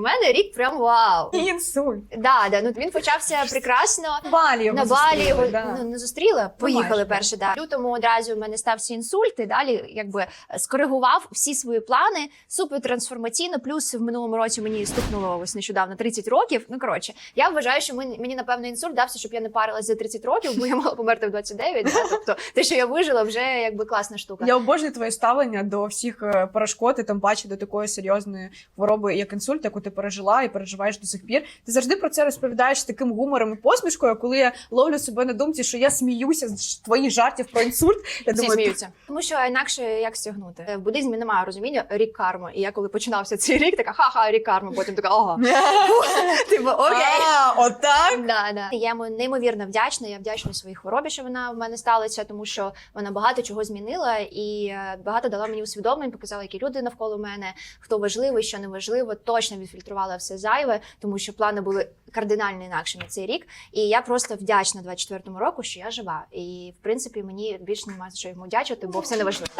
У мене рік прям вау. І інсульт. Да, да, ну він почався прекрасно. Балі його На балі зустріли, його да. ну, не зустріла, поїхали майже, перше. Да. В лютому одразу в мене стався інсульт, і далі якби скоригував всі свої плани супер трансформаційно. Плюс в минулому році мені стукнуло ось нещодавно 30 років. Ну коротше, я вважаю, що мені, мені напевно інсульт дався, щоб я не парилась за 30 років, бо я мала померти в 29. Да? Тобто те, що я вижила, вже якби класна штука. Я обожнюю твоє ставлення до всіх е, перешкод і тим паче до такої серйозної хвороби, як інсульт, яку ти пережила і переживаєш до сих пір. Ти завжди про це розповідаєш з таким гумором і посмішкою. Коли я ловлю себе на думці, що я сміюся з твоїх жартів про інсульт. Я Всі думаю, сміються, тому що інакше як стягнути в буддизмі немає розуміння рік карми. І я коли починався цей рік, така ха-ха, рік карми. Потім така ага. Типу, окей. А, отак. Да, да. Я йому неймовірно вдячна. Я вдячна своїй хворобі, що вона в мене сталася, тому що вона багато чого змінила і е, багато дала мені усвідомлень, показала, які люди навколо мене, хто важливий, що не важливо. Точно відфільтрувала все зайве, тому що плани були кардинально на цей рік. І я просто вдячна 24-му року, що я жива. І в принципі мені більше немає за що йому вдячувати, бо все не важливо.